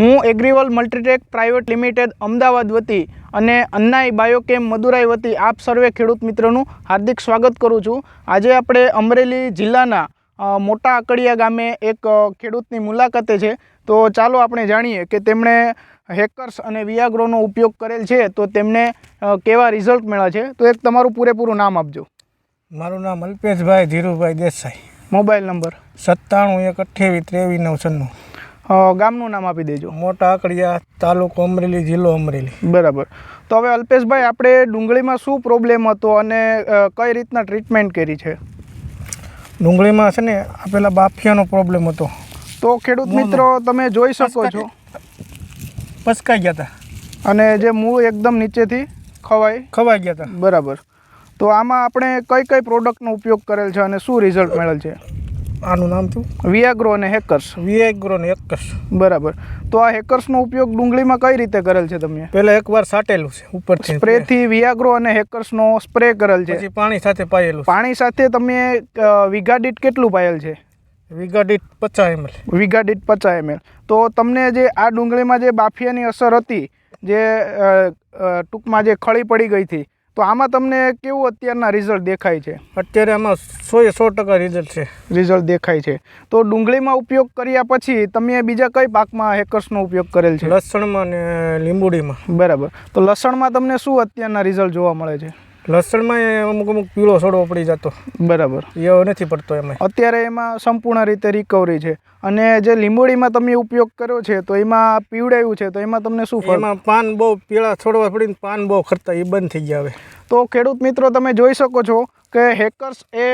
હું Agriwal multitech private limited Ahmedabad વતી અને અન્નાઈ બાયોકેમ મદુરાઈ વતી આપ સર્વે ખેડૂત મિત્રોનું હાર્દિક સ્વાગત કરું છું. આજે આપણે અમરેલી જિલ્લાના મોટા અકડિયા ગામે એક ખેડૂતની મુલાકાતે છે. તો ચાલો આપણે જાણીએ કે તેમણે હેકર્સ અને વિયાગ્રોનો ઉપયોગ કરેલ છે તો તેમને કેવા રિઝલ્ટ મળ્યા છે? તો એક તમારું પૂરેપૂરું નામ આપજો. મારું નામ અલ્પેશભાઈ ધીરુભાઈ દેસાઈ. Mobile number. સત્તાણું એક અઠ્યાવીસ ત્રેવીસ નવ છન્નું અ, ગામનું નામ આપી દેજો. મોટા આકડિયા તાલુકો અમરેલી જિલ્લો અમરેલી. બરાબર. તો હવે અલ્પેશભાઈ આપણે ડુંગળીમાં શું પ્રોબ્લેમ હતો અને કઈ રીતના ટ્રીટમેન્ટ કરી છે? ડુંગળીમાં છે ને આપેલા પેલા બાફિયાનો પ્રોબ્લેમ હતો. તો ખેડૂત મિત્રો તમે જોઈ શકો છો. પસકાઈ ગયા હતા અને જે મૂળ એકદમ નીચેથી ખવાય. ખવાઈ ગયા હતા બરાબર. તો આમાં આપણે કઈ કઈ પ્રોડક્ટનો ઉપયોગ કરેલ છે અને શું રિઝલ્ટ મળેલ છે? આનું નામ શું? વિયાગ્રો અને હેકર્સ વિયાગ્રો અને હેકર્સ બરાબર. તો આ હેકર્સનો ઉપયોગ ડુંગળીમાં કઈ રીતે કરેલ છે તમે? પહેલા એકવાર સાટેલું છે ઉપર સ્પ્રેથી વિયાગ્રો અને હેકર્સનો સ્પ્રે કરેલ છે. પછી પાણી સાથે પાયેલું પાણી સાથે તમે વીઘા દીઠ કેટલું પાયેલ છે? વીઘા દીઠ પચાસ એમએલ વીઘા દીઠ પચાસ એમએલ તો તમને જે આ ડુંગળીમાં જે બાફિયાની અસર હતી જે ટૂંકમાં જે ખળી પડી ગઈ હતી તો આમાં તમને કેવું અત્યારના રિઝલ્ટ દેખાય છે? અત્યારે આમાં સો એ સો ટકા રિઝલ્ટ છે. રિઝલ્ટ દેખાય છે. તો ડુંગળીમાં ઉપયોગ કર્યા પછી તમે બીજા કઈ પાકમાં હેકર્સનો ઉપયોગ કરેલ છે? લસણમાં ને લીંબુડીમાં. બરાબર. તો લસણમાં તમને શું અત્યારના રિઝલ્ટ જોવા મળે છે? લસણમાં એ અમુક અમુક પીળો સોડો પડી જતો. બરાબર. એવો નથી પડતો એમાં અત્યારે એમાં સંપૂર્ણ રીતે રિકવરી છે. અને જે લીંબોડીમાં તમે ઉપયોગ કર્યો છે તો એમાં પીવડાયું છે તો એમાં તમને શું એમાં પાન બહુ પીળા છોડવા પડીને પાન બહુ ખરતા એ બંધ થઈ ગયા હવે તો ખેડૂત મિત્રો તમે જોઈ શકો છો કે હેકર્સ એ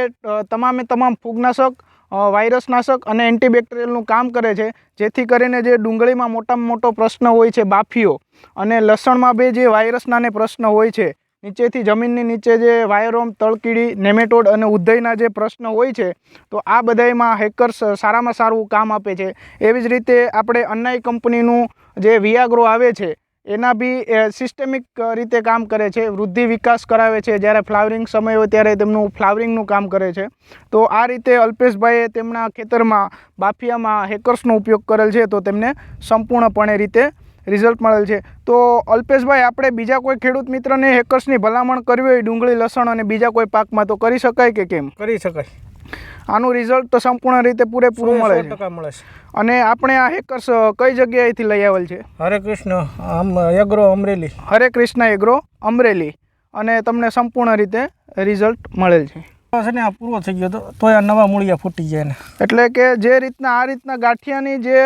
તમામે તમામ ફૂગનાશક વાયરસનાશક અને એન્ટીબેક્ટેરિયલનું કામ કરે છે જેથી કરીને જે ડુંગળીમાં મોટામાં મોટો પ્રશ્ન હોય છે બાફીઓ. અને લસણમાં બે જે વાયરસના પ્રશ્ન હોય છે નીચેથી જમીનની નીચે જે વાયરોમ, તળકીડી, નેમેટોડ અને ઉદ્ધયના જે પ્રશ્ન હોય છે, તો આ બધામાં હેકર્સ સારામાં સારું કામ આપે છે. એવી જ રીતે આપણે અન્નાઈ કંપનીનું જે વિયાગ્રો આવે છે, એના બી સિસ્ટેમિક રીતે કામ કરે છે. વૃદ્ધિ વિકાસ કરાવે છે. જ્યારે ફ્લાવરિંગ સમય હોય ત્યારે તેમનું ફ્લાવરિંગનું કામ કરે છે. તો આ રીતે અલ્પેશભાઈએ તેમના ખેતરમાં બાફિયામાં હેકર્સનો ઉપયોગ કરેલ છે, તો તેમને સંપૂર્ણપણે રીતે રિઝલ્ટ મળેલ છે. તો અલ્પેશભાઈ આપણે બીજા કોઈ ખેડૂત મિત્રને હેકર્સની ભલામણ કરવી હોય ડુંગળી લસણ અને બીજા કોઈ પાકમાં તો કરી શકાય કે કેમ? કરી શકાય. આનું રિઝલ્ટ તો સંપૂર્ણ રીતે પૂરેપૂરું મળે છે. મળે છે. અને આપણે આ હેકર્સ કઈ જગ્યાએથી લઈ આવેલ છે? હરે કૃષ્ણ એગ્રો અમરેલી. હરે કૃષ્ણ એગ્રો અમરેલી. અને તમને સંપૂર્ણ રીતે રિઝલ્ટ મળેલ છે. છે ને આ પૂરો થઈ ગયો તો આ નવા મૂળિયા ફૂટી જાય ને. એટલે કે જે રીતના આ રીતના ગાંઠિયાની જે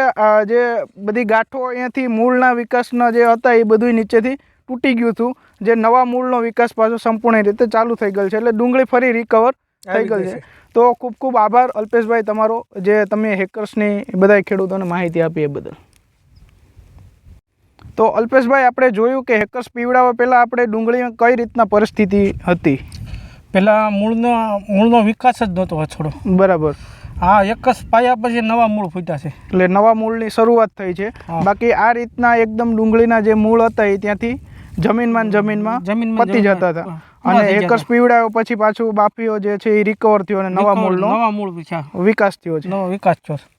જે બધી ગાંઠો અહીંયાથી મૂળના વિકાસના જે હતા એ બધું નીચેથી તૂટી ગયું હતું. જે નવા મૂળનો વિકાસ પાછો સંપૂર્ણ રીતે ચાલુ થઈ ગયેલ છે. એટલે ડુંગળી ફરી રિકવર થઈ ગયેલ છે. છે. તો ખૂબ ખૂબ આભાર અલ્પેશભાઈ તમારો જે તમે હેકર્સની બધા ખેડૂતોને માહિતી આપી એ બદલ. તો અલ્પેશભાઈ આપણે જોયું કે હેકર્સ પીવડાવવા પહેલાં આપણે ડુંગળીમાં કઈ રીતના પરિસ્થિતિ હતી? પેલા મૂળનો મૂળનો વિકાસ જ નહોતો થોડો બરાબર. હા એક જ પાયા પછી નવા મૂળ ફૂટ્યા છે. એટલે નવા મૂળની શરૂઆત થઈ છે. બાકી આ રીતના એકદમ ડુંગળીના જે મૂળ હતા એ ત્યાંથી જમીનમાં જમીનમાં જમીનમાં પતી જતા હતા. અને એક જ પીવડાયો પછી પાછું બાફીઓ જે છે એ રિકવર થયો અને નવા મૂળનો નવા મૂળ વિકાસ થયો છે. નવો વિકાસ થયો છે.